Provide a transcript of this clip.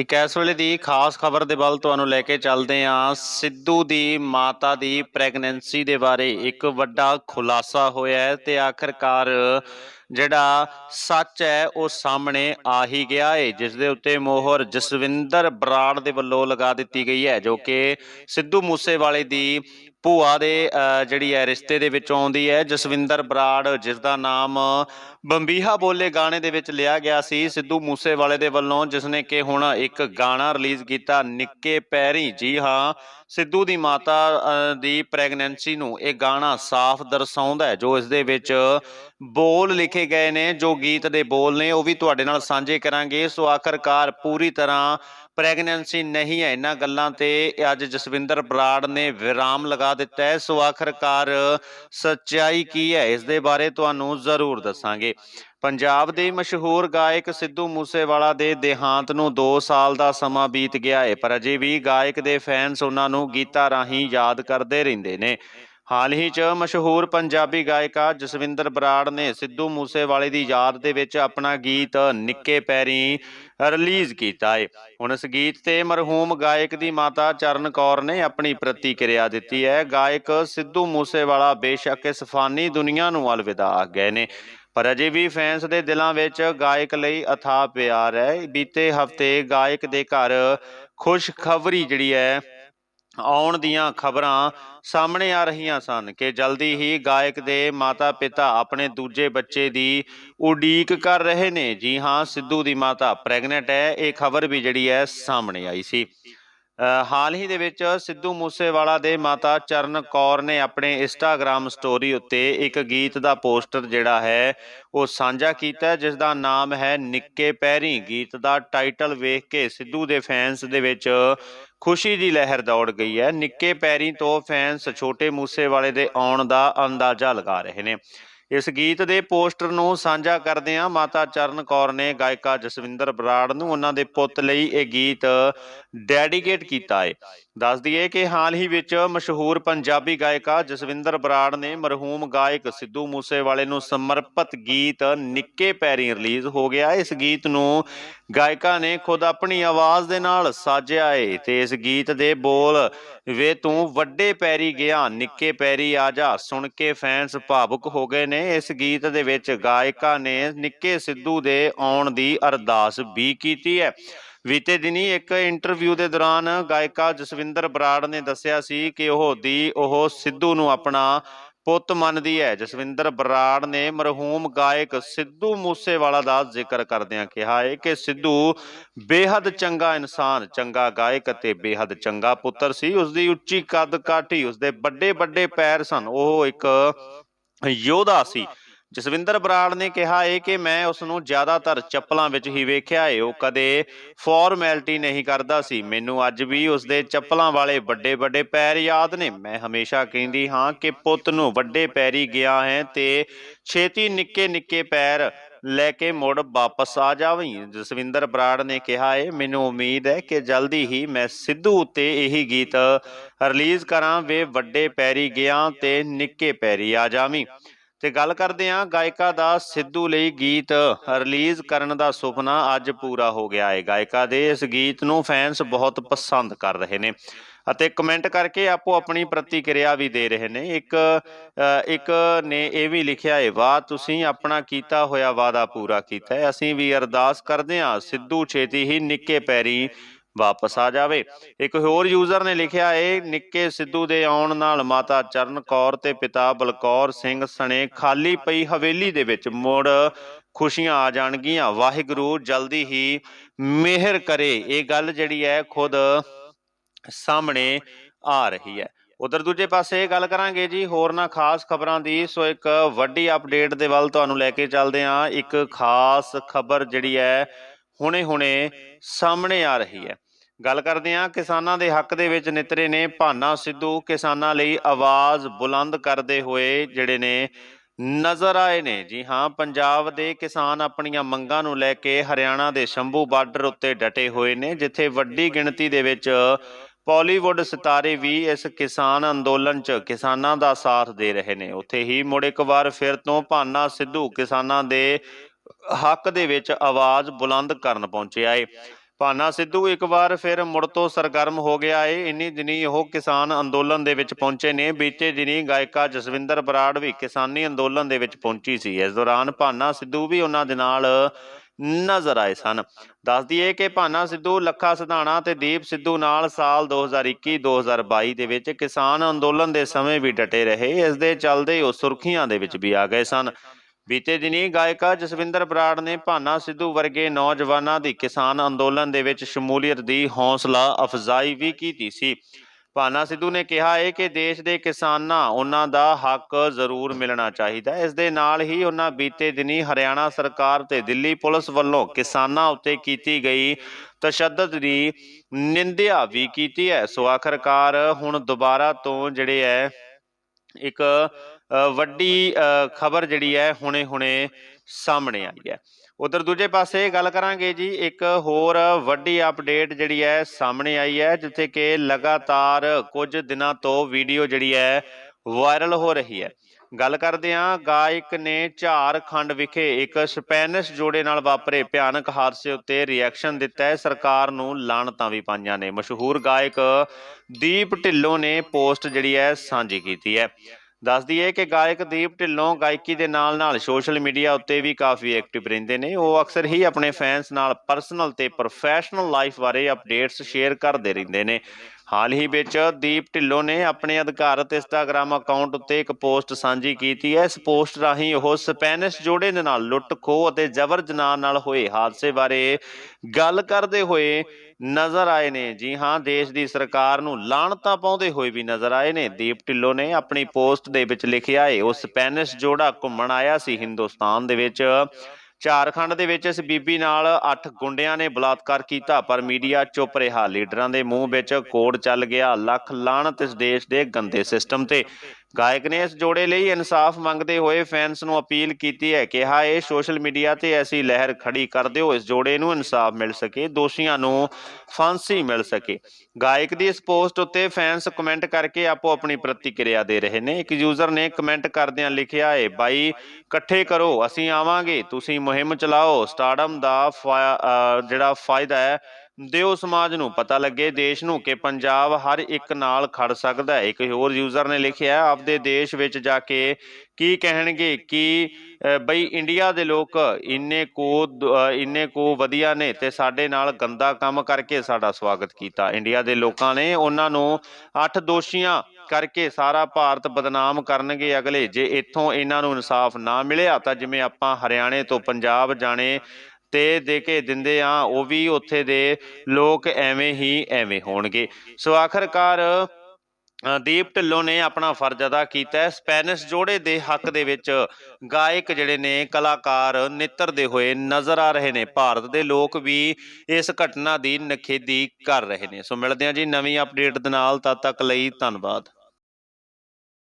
ਇੱਕ ਇਸ ਵੇਲੇ ਦੀ ਖਾਸ ਖਬਰ ਦੇ ਵੱਲ ਤੁਹਾਨੂੰ ਲੈ ਕੇ ਚੱਲਦੇ ਹਾਂ। ਸਿੱਧੂ ਦੀ ਮਾਤਾ ਦੀ ਪ੍ਰੈਗਨੈਂਸੀ ਦੇ ਬਾਰੇ ਇੱਕ ਵੱਡਾ ਖੁਲਾਸਾ ਹੋਇਆ ਹੈ ਤੇ ਆਖਰਕਾਰ ਜਿਹੜਾ ਸੱਚ ਹੈ, ਉਹ ਸਾਹਮਣੇ ਆ ਹੀ ਗਿਆ ਹੈ ਜਿਸ ਦੇ ਉੱਤੇ ਮੋਹਰ ਜਸਵਿੰਦਰ ਬਰਾੜ ਦੇ ਵੱਲੋਂ ਲਗਾ ਦਿੱਤੀ ਗਈ ਹੈ, ਜੋ ਕਿ ਸਿੱਧੂ ਮੂਸੇਵਾਲੇ ਦੀ ਭੂਆ ਦੇ ਜਿਹੜੀ ਹੈ, ਰਿਸ਼ਤੇ ਦੇ ਵਿੱਚ ਆਉਂਦੀ ਹੈ। ਜਸਵਿੰਦਰ ਬਰਾੜ ਜਿਸ ਦਾ ਨਾਮ ਬੰਬੀਹਾ ਬੋਲੇ ਗਾਣੇ ਦੇ ਵਿੱਚ ਲਿਆ ਗਿਆ ਸੀ, ਸਿੱਧੂ ਮੂਸੇਵਾਲੇ ਦੇ ਵੱਲੋਂ ਜਿਸ ਨੇ ਕਿ ਹੁਣ ਇੱਕ ਗਾਣਾ ਰਿਲੀਜ਼ ਕੀਤਾ, ਨਿੱਕੇ ਪੈਰੀ। ਜੀ ਹਾਂ, ਸਿੱਧੂ ਦੀ ਮਾਤਾ ਦੀ ਪ੍ਰੈਗਨੈਂਸੀ ਨੂੰ ਇਹ ਗਾਣਾ ਸਾਫ਼ ਦਰਸਾਉਂਦਾ ਹੈ, ਜੋ ਇਸ ਦੇ ਵਿੱਚ ਬੋਲ ਲਿਖੇ ਗਏ ਨੇ, ਜੋ ਗੀਤ ਦੇ ਬੋਲ ਨੇ, ਉਹ ਵੀ ਤੁਹਾਡੇ ਨਾਲ ਸਾਂਝੇ ਕਰਾਂਗੇ। ਸੋ ਆਖਰਕਾਰ ਪੂਰੀ ਤਰ੍ਹਾਂ ਪ੍ਰੈਗਨੈਂਸੀ ਨਹੀਂ ਹੈ ਇਹਨਾਂ ਗੱਲਾਂ ਤੇ। ਅੱਜ ਜਸਵਿੰਦਰ ਬਰਾੜ ਨੇ ਵਿਰਾਮ ਲਗਾ ਦਿੱਤਾ ਹੈ। ਸੋ ਆਖਰਕਾਰ ਸੱਚਾਈ ਕੀ ਹੈ, ਇਸ ਦੇ ਬਾਰੇ ਤੁਹਾਨੂੰ ਜ਼ਰੂਰ ਦੱਸਾਂਗੇ। ਪੰਜਾਬ ਦੇ ਮਸ਼ਹੂਰ ਗਾਇਕ ਸਿੱਧੂ ਮੂਸੇਵਾਲਾ ਦੇ ਦੇਹਾਂਤ ਨੂੰ 2 ਸਾਲ ਦਾ ਸਮਾਂ ਬੀਤ ਗਿਆ ਹੈ, ਪਰ ਅਜੇ ਵੀ ਗਾਇਕ ਦੇ ਫੈਨਸ ਉਹਨਾਂ ਨੂੰ ਗੀਤਾਂ ਰਾਹੀਂ ਯਾਦ ਕਰਦੇ ਰਹਿੰਦੇ ਨੇ। ਹਾਲ ਹੀ 'ਚ ਮਸ਼ਹੂਰ ਪੰਜਾਬੀ ਗਾਇਕਾ ਜਸਵਿੰਦਰ ਬਰਾੜ ਨੇ ਸਿੱਧੂ ਮੂਸੇਵਾਲੇ ਦੀ ਯਾਦ ਦੇ ਵਿੱਚ ਆਪਣਾ ਗੀਤ ਨਿੱਕੇ ਪੈਰੀ ਰਿਲੀਜ਼ ਕੀਤਾ ਹੈ ਹੁਣ ਇਸ ਗੀਤ ਤੇ ਮਰਹੂਮ ਗਾਇਕ ਦੀ ਮਾਤਾ ਚਰਨ ਕੌਰ ਨੇ ਆਪਣੀ ਪ੍ਰਤੀਕਿਰਿਆ ਦਿੱਤੀ ਹੈ। ਗਾਇਕ ਸਿੱਧੂ ਮੂਸੇਵਾਲਾ ਬੇਸ਼ੱਕ ਇਸ ਫਾਨੀ ਦੁਨੀਆ ਨੂੰ ਅਲਵਿਦਾ ਆਖ ਗਏ ਨੇ। ਪਰ ਅਜੇ ਵੀ ਫੈਨਸ ਦੇ ਦਿਲਾਂ ਵਿੱਚ ਗਾਇਕ ਲਈ ਅਥਾਹ ਪਿਆਰ ਹੈ। ਬੀਤੇ ਹਫ਼ਤੇ ਗਾਇਕ ਦੇ ਘਰ ਖੁਸ਼ਖਬਰੀ ਜਿਹੜੀ ਹੈ ਆਉਣ ਦੀਆਂ ਖਬਰਾਂ ਸਾਹਮਣੇ ਆ ਰਹੀਆਂ ਸਨ ਕਿ ਜਲਦੀ ਹੀ ਗਾਇਕ ਦੇ ਮਾਤਾ-ਪਿਤਾ ਆਪਣੇ ਦੂਜੇ ਬੱਚੇ ਦੀ ਉਡੀਕ ਕਰ ਰਹੇ ਨੇ। ਜੀ ਹਾਂ, ਸਿੱਧੂ ਦੀ ਮਾਤਾ ਪ੍ਰੈਗਨੈਂਟ ਹੈ। ਇਹ ਖਬਰ ਵੀ ਜਿਹੜੀ ਹੈ ਸਾਹਮਣੇ ਆਈ ਸੀ। ਹਾਲ ਹੀ ਦੇ ਵਿੱਚ ਸਿੱਧੂ ਮੂਸੇਵਾਲਾ ਦੇ ਮਾਤਾ ਚਰਨ ਕੌਰ ਨੇ ਆਪਣੇ ਇੰਸਟਾਗ੍ਰam ਸਟੋਰੀ ਉੱਤੇ ਇੱਕ ਗੀਤ ਦਾ ਪੋਸਟਰ ਜਿਹੜਾ ਹੈ ਉਹ ਸਾਂਝਾ ਕੀਤਾ ਹੈ, ਜਿਸ ਦਾ ਨਾਮ ਹੈ ਨਿੱਕੇ ਪੈਰੀ। ਗੀਤ ਦਾ ਟਾਈਟਲ ਵੇਖ ਕੇ ਸਿੱਧੂ ਦੇ ਫੈਨਸ ਦੇ ਵਿੱਚ ਖੁਸ਼ੀ ਦੀ ਲਹਿਰ ਦੌੜ ਗਈ ਹੈ। ਨਿੱਕੇ ਪੈਰੀ ਤੋਂ ਫੈਨਸ ਛੋਟੇ ਮੂਸੇਵਾਲੇ ਦੇ ਆਉਣ ਦਾ ਅੰਦਾਜ਼ਾ ਲਗਾ ਰਹੇ ਨੇ। ਇਸ ਗੀਤ ਦੇ ਪੋਸਟਰ ਨੂੰ ਸਾਂਝਾ ਕਰਦਿਆਂ ਮਾਤਾ ਚਰਨ ਕੌਰ ਨੇ ਗਾਇਕਾ ਜਸਵਿੰਦਰ ਬਰਾੜ ਨੂੰ ਉਹਨਾਂ ਦੇ ਪੁੱਤ ਲਈ ਇਹ ਗੀਤ ਡੈਡੀਕੇਟ ਕੀਤਾ ਹੈ ਦੱਸ ਦਈਏ ਕਿ ਹਾਲ ਹੀ ਵਿੱਚ ਮਸ਼ਹੂਰ ਪੰਜਾਬੀ ਗਾਇਕਾ ਜਸਵਿੰਦਰ ਬਰਾੜ ਨੇ ਮਰਹੂਮ ਗਾਇਕ ਸਿੱਧੂ ਮੂਸੇਵਾਲੇ ਨੂੰ ਸਮਰਪਿਤ ਗੀਤ ਨਿੱਕੇ ਪੈਰੀ ਰਿਲੀਜ਼ ਹੋ ਗਿਆ। ਇਸ ਗੀਤ ਨੂੰ ਗਾਇਕਾ ਨੇ ਖੁਦ ਆਪਣੀ ਆਵਾਜ਼ ਦੇ ਨਾਲ ਸਾਜਿਆ ਏ ਤੇ ਇਸ ਗੀਤ ਦੇ ਬੋਲ, ਵੇ ਤੂੰ ਵੱਡੇ ਪੈਰੀ ਗਿਆ, ਨਿੱਕੇ ਪੈਰੀ ਆ ਜਾ, ਸੁਣ ਕੇ ਫੈਨਸ ਭਾਵੁਕ ਹੋ ਗਏ ਨੇ। ਇਸ ਗੀਤ ਦੇ ਵਿੱਚ ਗਾਇਕਾ ਨੇ ਨਿੱਕੇ ਸਿੱਧੂ ਦੇ ਆਉਣ ਦੀ ਅਰਦਾਸ ਵੀ ਕੀਤੀ ਹੈ। ਬੀਤੇ ਦਿਨੀ ਇੱਕ ਇੰਟਰਵਿਊ ਦੇ ਦੌਰਾਨ ਗਾਇਕਾ ਜਸਵਿੰਦਰ ਬਰਾੜ ਨੇ ਦੱਸਿਆ ਸੀ ਕਿ ਉਹ ਦੀ, ਉਹ ਸਿੱਧੂ ਨੂੰ ਆਪਣਾ ਪੁੱਤ ਮੰਨਦੀ ਹੈ, ਜਸਵਿੰਦਰ ਬਰਾੜ ਨੇ ਮਰਹੂਮ ਗਾਇਕ ਸਿੱਧੂ ਮੂਸੇਵਾਲਾ ਦਾ ਜ਼ਿਕਰ ਕਰਦਿਆਂ ਕਿਹਾ ਹੈ ਕਿ ਸਿੱਧੂ ਬੇਹੱਦ ਚੰਗਾ ਇਨਸਾਨ, ਚੰਗਾ ਗਾਇਕ ਅਤੇ ਬੇਹੱਦ ਚੰਗਾ ਪੁੱਤਰ ਸੀ। ਉਸ ਦੀ ਉੱਚੀ ਕੱਦ ਕਾਠੀ ਉਸ ਦੇ ਵੱਡੇ ਵੱਡੇ ਪੈਰ ਸਨ। ਉਹ ਇੱਕ ਯੋਧਾ ਸੀ। ਜਸਵਿੰਦਰ ਬਰਾੜ ਨੇ ਕਿਹਾ ਏ ਕਿ ਮੈਂ ਉਸ ਨੂੰ ਜ਼ਿਆਦਾਤਰ ਚੱਪਲਾਂ ਵਿੱਚ ਹੀ ਵੇਖਿਆ ਏ। ਉਹ ਕਦੇ ਫਾਰਮੈਲਿਟੀ ਨਹੀਂ ਕਰਦਾ ਸੀ। ਮੈਨੂੰ ਅੱਜ ਵੀ ਉਸ ਦੇ ਚੱਪਲਾਂ ਵਾਲੇ ਵੱਡੇ ਵੱਡੇ ਪੈਰ ਯਾਦ ਨੇ। ਮੈਂ ਹਮੇਸ਼ਾ ਕਹਿੰਦੀ ਹਾਂ ਕਿ ਪੁੱਤ ਨੂੰ ਵੱਡੇ ਪੈਰੀ ਗਿਆ ਹੈ ਤੇ ਛੇਤੀ ਨਿੱਕੇ ਨਿੱਕੇ ਪੈਰ ਲੈ ਕੇ ਮੁੜ ਵਾਪਸ ਆ ਜਾਵੀਂ। ਜਸਵਿੰਦਰ ਬਰਾੜ ਨੇ ਕਿਹਾ ਹੈ ਮੈਨੂੰ ਉਮੀਦ ਹੈ ਕਿ ਜਲਦੀ ਹੀ ਮੈਂ ਸਿੱਧੂ ਉੱਤੇ ਇਹੀ ਗੀਤ ਰਿਲੀਜ਼ ਕਰਾਂ। ਵੇ ਵੱਡੇ ਪੈਰੀ ਗਿਆ ਤੇ ਨਿੱਕੇ ਪੈਰੀ ਆ ਜਾਵੀਂ। ਤੇ ਗੱਲ ਕਰਦੇ ਹਾਂ ਗਾਇਕਾ ਦਾ ਸਿੱਧੂ ਲਈ ਗੀਤ ਰਿਲੀਜ਼ ਕਰਨ ਦਾ ਸੁਪਨਾ ਅੱਜ ਪੂਰਾ ਹੋ ਗਿਆ ਹੈ। ਗਾਇਕਾ ਦੇ ਇਸ ਗੀਤ ਨੂੰ ਫੈਨਸ ਬਹੁਤ ਪਸੰਦ ਕਰ ਰਹੇ ਨੇ ਅਤੇ ਕਮੈਂਟ ਕਰਕੇ ਆਪੋ ਆਪਣੀ ਪ੍ਰਤੀਕਿਰਿਆ ਵੀ ਦੇ ਰਹੇ ਨੇ। ਇੱਕ ਇੱਕ ਨੇ ਇਹ ਵੀ ਲਿਖਿਆ ਹੈ, ਵਾਹ, ਤੁਸੀਂ ਆਪਣਾ ਕੀਤਾ ਹੋਇਆ ਵਾਅਦਾ ਪੂਰਾ ਕੀਤਾ ਹੈ। ਅਸੀਂ ਵੀ ਅਰਦਾਸ ਕਰਦੇ ਹਾਂ, ਸਿੱਧੂ ਛੇਤੀ ਹੀ ਨਿੱਕੇ ਪੈਰੀ ਵਾਪਸ ਆ ਜਾਵੇ। ਇੱਕ ਹੋਰ ਯੂਜ਼ਰ ਨੇ ਲਿਖਿਆ ਹੈ ਨਿੱਕੇ ਸਿੱਧੂ ਦੇ ਆਉਣ ਨਾਲ ਮਾਤਾ ਚਰਨ ਕੌਰ ਤੇ ਪਿਤਾ ਬਲਕੌਰ ਸਿੰਘ ਸਣੇ ਖਾਲੀ ਪਈ ਹਵੇਲੀ ਦੇ ਵਿੱਚ ਮੁੜ ਖੁਸ਼ੀਆਂ ਆ ਜਾਣਗੀਆਂ। ਵਾਹਿਗੁਰੂ ਜਲਦੀ ਹੀ ਮਿਹਰ ਕਰੇ। ਇਹ ਗੱਲ ਜਿਹੜੀ ਹੈ ਖੁਦ ਸਾਹਮਣੇ ਆ ਰਹੀ ਹੈ। ਉਧਰ ਦੂਜੇ ਪਾਸੇ ਗੱਲ ਕਰਾਂਗੇ ਜੀ, ਹੋਰ ਨਾ ਖਾਸ ਖਬਰਾਂ ਦੀ। ਸੋ ਇੱਕ ਵੱਡੀ ਅਪਡੇਟ ਦੇ ਵੱਲ ਤੁਹਾਨੂੰ ਲੈ ਕੇ ਚੱਲਦੇ ਹਾਂ। ਇੱਕ ਖਾਸ ਖਬਰ ਜਿਹੜੀ ਹੈ ਹੁਣੇ-ਹੁਣੇ ਸਾਹਮਣੇ ਆ ਰਹੀ ਹੈ। ਗੱਲ ਕਰਦੇ ਹਾਂ, ਕਿਸਾਨਾਂ ਦੇ ਹੱਕ ਦੇ ਵਿੱਚ ਨਿਤਰੇ ਨੇ ਭਾਨਾ ਸਿੱਧੂ। ਕਿਸਾਨਾਂ ਲਈ ਆਵਾਜ਼ ਬੁਲੰਦ ਕਰਦੇ ਹੋਏ ਜਿਹੜੇ ਨੇ ਨਜ਼ਰ ਆਏ ਨੇ। ਜੀ ਹਾਂ, ਪੰਜਾਬ ਦੇ ਕਿਸਾਨ ਆਪਣੀਆਂ ਮੰਗਾਂ ਨੂੰ ਲੈ ਕੇ ਹਰਿਆਣਾ ਦੇ ਸ਼ੰਭੂ ਬਾਰਡਰ ਉੱਤੇ ਡਟੇ ਹੋਏ ਨੇ, ਜਿੱਥੇ ਵੱਡੀ ਗਿਣਤੀ ਦੇ ਵਿੱਚ ਬਾਲੀਵੁੱਡ ਸਿਤਾਰੇ ਵੀ ਇਸ ਕਿਸਾਨ ਅੰਦੋਲਨ 'ਚ ਕਿਸਾਨਾਂ ਦਾ ਸਾਥ ਦੇ ਰਹੇ ਨੇ। ਉੱਥੇ ਹੀ ਮੁੜ ਇੱਕ ਵਾਰ ਫਿਰ ਤੋਂ ਭਾਨਾ ਸਿੱਧੂ ਕਿਸਾਨਾਂ ਦੇ ਹੱਕ ਦੇ ਵਿੱਚ ਆਵਾਜ਼ ਬੁਲੰਦ ਕਰਨ ਪਹੁੰਚਿਆ ਏ ਭਾਨਾ ਸਿੱਧੂ ਇੱਕ ਵਾਰ ਫਿਰ ਮੁੜ ਤੋਂ ਸਰਗਰਮ ਹੋ ਗਿਆ ਏ। ਇੰਨੀ ਦਿਨੀ ਉਹ ਕਿਸਾਨ ਅੰਦੋਲਨ ਦੇ ਵਿੱਚ ਪਹੁੰਚੇ ਨੇ, ਬੀਤੇ ਦਿਨੀ ਗਾਇਕਾ ਜਸਵਿੰਦਰ ਬਰਾੜ ਵੀ ਕਿਸਾਨੀ ਅੰਦੋਲਨ ਦੇ ਵਿੱਚ ਪਹੁੰਚੀ ਸੀ। ਇਸ ਦੌਰਾਨ ਭਾਨਾ ਸਿੱਧੂ ਵੀ ਉਹਨਾਂ ਦੇ ਨਾਲ ਨਜ਼ਰ ਆਏ ਸਨ। ਦੱਸ ਦਈਏ ਕਿ ਭਾਨਾ ਸਿੱਧੂ, ਲੱਖਾ ਸਿਧਾਣਾ ਤੇ ਦੀਪ ਸਿੱਧੂ ਨਾਲ ਸਾਲ 2021-2022 ਦੇ ਵਿੱਚ ਕਿਸਾਨ ਅੰਦੋਲਨ ਦੇ ਸਮੇਂ ਵੀ ਡਟੇ ਰਹੇ। ਇਸ ਦੇ ਚੱਲਦੇ ਉਹ ਸੁਰਖੀਆਂ ਦੇ ਵਿੱਚ ਵੀ ਆ ਗਏ ਸਨ। ਬੀਤੇ ਦਿਨੀ ਗਾਇਕਾ ਜਸਵਿੰਦਰ ਬਰਾੜ ਨੇ ਭਾਨਾ ਸਿੱਧੂ ਵਰਗੇ ਨੌਜਵਾਨਾਂ ਦੀ ਕਿਸਾਨ ਅੰਦੋਲਨ ਦੇ ਵਿੱਚ ਸ਼ਮੂਲੀਅਤ ਦੀ ਹੌਸਲਾ ਅਫਜ਼ਾਈ ਵੀ ਕੀਤੀ ਸੀ। ਭਾਨਾ ਸਿੱਧੂ ਨੇ ਕਿਹਾ ਹੈ ਕਿ ਦੇਸ਼ ਦੇ ਕਿਸਾਨਾਂ, ਉਹਨਾਂ ਦਾ ਹੱਕ ਜ਼ਰੂਰ ਮਿਲਣਾ ਚਾਹੀਦਾ। ਇਸ ਦੇ ਨਾਲ ਹੀ ਉਹਨਾਂ ਬੀਤੇ ਦਿਨੀ ਹਰਿਆਣਾ ਸਰਕਾਰ ਤੇ ਦਿੱਲੀ ਪੁਲਿਸ ਵੱਲੋਂ ਕਿਸਾਨਾਂ ਉੱਤੇ ਕੀਤੀ ਗਈ ਤਸ਼ੱਦਦ ਦੀ ਨਿੰਦਿਆ ਵੀ ਕੀਤੀ ਹੈ। ਸੋ ਆਖਰਕਾਰ ਹੁਣ ਦੁਬਾਰਾ ਤੋਂ ਜਿਹੜੇ ਹੈ, ਇੱਕ ਵੱਡੀ ਖਬਰ ਜਿਹੜੀ ਹੈ ਹੁਣੇ-ਹੁਣੇ ਸਾਹਮਣੇ ਆਈ ਹੈ। ਉਧਰ ਦੂਜੇ ਪਾਸੇ ਗੱਲ ਕਰਾਂਗੇ ਜੀ, ਇੱਕ ਹੋਰ ਵੱਡੀ ਅਪਡੇਟ ਜਿਹੜੀ ਹੈ ਸਾਹਮਣੇ ਆਈ ਹੈ, ਜਿੱਥੇ ਕਿ ਲਗਾਤਾਰ ਕੁਝ ਦਿਨਾਂ ਤੋਂ ਵੀਡੀਓ ਜਿਹੜੀ ਹੈ ਵਾਇਰਲ ਹੋ ਰਹੀ ਹੈ। ਗੱਲ ਕਰਦੇ ਹਾਂ, ਗਾਇਕ ਨੇ ਝਾਰਖੰਡ ਵਿਖੇ ਇੱਕ ਸਪੈਨਿਸ਼ ਜੋੜੇ ਨਾਲ ਵਾਪਰੇ ਭਿਆਨਕ ਹਾਦਸੇ ਉੱਤੇ ਰਿਐਕਸ਼ਨ ਦਿੱਤਾ ਹੈ। ਸਰਕਾਰ ਨੂੰ ਲਾਣਤਾਂ ਵੀ ਪਾਈਆਂ ਨੇ। ਮਸ਼ਹੂਰ ਗਾਇਕ ਦੀਪ ਢਿੱਲੋਂ ਨੇ ਪੋਸਟ ਜਿਹੜੀ ਹੈ ਸਾਂਝੀ ਕੀਤੀ ਹੈ। ਦੱਸ ਦਈਏ ਕਿ ਗਾਇਕ ਦੀਪ ਢਿੱਲੋਂ ਗਾਇਕੀ ਦੇ ਨਾਲ-ਨਾਲ ਸੋਸ਼ਲ ਮੀਡੀਆ ਉੱਤੇ ਵੀ ਕਾਫੀ ਐਕਟਿਵ ਰਹਿੰਦੇ ਨੇ। ਉਹ ਅਕਸਰ ਹੀ ਆਪਣੇ ਫੈਨਸ ਨਾਲ ਪਰਸਨਲ ਤੇ ਪ੍ਰੋਫੈਸ਼ਨਲ ਲਾਈਫ ਬਾਰੇ ਅਪਡੇਟਸ ਸ਼ੇਅਰ ਕਰਦੇ ਰਹਿੰਦੇ ਨੇ। ਹਾਲ ਹੀ ਵਿੱਚ ਦੀਪ ਢਿੱਲੋਂ ਨੇ ਆਪਣੇ ਅਧਿਕਾਰਤ ਇੰਸਟਾਗ੍ਰam ਅਕਾਊਂਟ ਉੱਤੇ ਇੱਕ ਪੋਸਟ ਸਾਂਝੀ ਕੀਤੀ ਹੈ। ਇਸ ਪੋਸਟ ਰਾਹੀਂ ਉਹ ਸਪੈਨਿਸ਼ ਜੋੜੇ ਦੇ ਨਾਲ ਲੁੱਟ ਖੋਹ ਅਤੇ ਜ਼ਬਰ ਜਨਾਹ ਨਾਲ ਹੋਏ ਹਾਦਸੇ ਬਾਰੇ ਗੱਲ ਕਰਦੇ ਹੋਏ ਨਜ਼ਰ ਆਏ ਨੇ। ਜੀ ਹਾਂ, ਦੇਸ਼ ਦੀ ਸਰਕਾਰ ਨੂੰ ਲਾਣਤਾ ਪਾਉਂਦੇ ਹੋਏ ਵੀ ਨਜ਼ਰ ਆਏ ਨੇ। ਦੀਪ ਢਿੱਲੋਂ ਨੇ ਆਪਣੀ ਪੋਸਟ ਦੇ ਵਿੱਚ ਲਿਖਿਆ ਹੈ, ਉਹ ਸਪੈਨਿਸ਼ ਜੋੜਾ ਘੁੰਮਣ ਆਇਆ ਸੀ ਹਿੰਦੁਸਤਾਨ ਦੇ ਵਿੱਚ। ਝਾਰਖੰਡ ਦੇ ਵਿੱਚ ਇਸ ਬੀਬੀ ਨਾਲ 8 ਗੁੰਡਿਆਂ ਨੇ ਬਲਾਤਕਾਰ ਕੀਤਾ, ਪਰ ਮੀਡੀਆ ਚੁੱਪ ਰਿਹਾ। ਲੀਡਰਾਂ ਦੇ ਮੂੰਹ ਵਿੱਚ ਕੋਡ ਚੱਲ ਗਿਆ, ਲੱਖ ਲਾਹਣਤ ਇਸ ਦੇਸ਼ ਦੇ ਗੰਦੇ ਸਿਸਟਮ ਤੇ। ਗਾਇਕ ਨੇ ਇਸ ਜੋੜੇ ਲਈ ਇਨਸਾਫ ਮੰਗਦੇ ਹੋਏ ਫੈਨਸ ਨੂੰ ਅਪੀਲ ਕੀਤੀ ਹੈ ਕਿਹਾ ਇਹ ਸੋਸ਼ਲ ਮੀਡੀਆ ਤੇ ਐਸੀ ਲਹਿਰ ਖੜੀ ਕਰ ਦਿਓ, ਇਸ ਜੋੜੇ ਨੂੰ ਇਨਸਾਫ ਮਿਲ ਸਕੇ, ਦੋਸ਼ੀਆਂ ਨੂੰ ਫਾਂਸੀ ਮਿਲ ਸਕੇ। ਗਾਇਕ ਦੀ ਇਸ ਪੋਸਟ ਉੱਤੇ ਫੈਨਸ ਕਮੈਂਟ ਕਰਕੇ ਆਪੋ ਆਪਣੀ ਪ੍ਰਤੀਕਿਰਿਆ ਦੇ ਰਹੇ ਨੇ। ਇੱਕ ਯੂਜ਼ਰ ਨੇ ਕਮੈਂਟ ਕਰਦਿਆਂ ਲਿਖਿਆ ਹੈ, ਬਾਈ, ਇਕੱਠੇ ਕਰੋ, ਅਸੀਂ ਆਵਾਂਗੇ, ਤੁਸੀਂ ਮੁਹਿੰਮ ਚਲਾਓ ਸਟਾਰਡਮ ਦਾ ਫਾ- ਜਿਹੜਾ ਫਾਇਦਾ ਹੈ ਦਿਓ ਸਮਾਜ ਨੂੰ ਪਤਾ ਲੱਗੇ, ਦੇਸ਼ ਨੂੰ ਕਿ ਪੰਜਾਬ ਹਰ ਇੱਕ ਨਾਲ ਖੜ ਸਕਦਾ ਹੈ। ਇੱਕ ਹੋਰ ਯੂਜ਼ਰ ਨੇ ਲਿਖਿਆ, ਆਪਦੇ ਦੇਸ਼ ਵਿੱਚ ਜਾ ਕੇ ਕੀ ਕਹਿਣਗੇ, ਕਿ ਬਈ ਇੰਡੀਆ ਦੇ ਲੋਕ ਇੰਨੇ ਕੋ ਇੰਨੇ ਕੋ ਵਧੀਆ ਨੇ ਤੇ ਸਾਡੇ ਨਾਲ ਗੰਦਾ ਕੰਮ ਕਰਕੇ ਸਾਡਾ ਸਵਾਗਤ ਕੀਤਾ। ਇੰਡੀਆ ਦੇ ਲੋਕਾਂ ਨੇ ਉਹਨਾਂ ਨੂੰ ਅੱਠ ਦੋਸ਼ੀਆਂ ਕਰਕੇ ਸਾਰਾ ਭਾਰਤ ਬਦਨਾਮ ਕਰਨਗੇ ਅਗਲੇ। ਜੇ ਇੱਥੋਂ ਇਹਨਾਂ ਨੂੰ ਇਨਸਾਫ ਨਾ ਮਿਲਿਆ ਤਾਂ ਜਿਵੇਂ ਆਪਾਂ ਹਰਿਆਣੇ ਤੋਂ ਪੰਜਾਬ ਜਾਣੇ ਤੇ ਦੇ ਕੇ ਦਿੰਦੇ ਆ, ਉਹ ਵੀ ਉੱਥੇ ਦੇ ਲੋਕ ਐਵੇਂ ਹੀ ਐਵੇਂ ਹੋਣਗੇ। ਸੋ ਆਖਰਕਾਰ ਦੀਪ ਢਿੱਲੋਂ ਨੇ ਆਪਣਾ ਫਰਜ਼ ਅਦਾ ਕੀਤਾ ਸਪੈਨਿਸ਼ ਜੋੜੇ ਦੇ ਹੱਕ ਦੇ ਵਿੱਚ ਗਾਇਕ ਜਿਹੜੇ ਨੇ, ਕਲਾਕਾਰ ਨਿੱਤਰਦੇ ਹੋਏ ਨਜ਼ਰ ਆ ਰਹੇ ਨੇ। ਭਾਰਤ ਦੇ ਲੋਕ ਵੀ ਇਸ ਘਟਨਾ ਦੀ ਨਖੇਦੀ ਕਰ ਰਹੇ ਨੇ। ਸੋ ਮਿਲਦੇ ਹਾਂ ਜੀ ਨਵੀਂ ਅਪਡੇਟ ਦੇ ਨਾਲ। ਤਦ ਤੱਕ ਲਈ ਧੰਨਵਾਦ।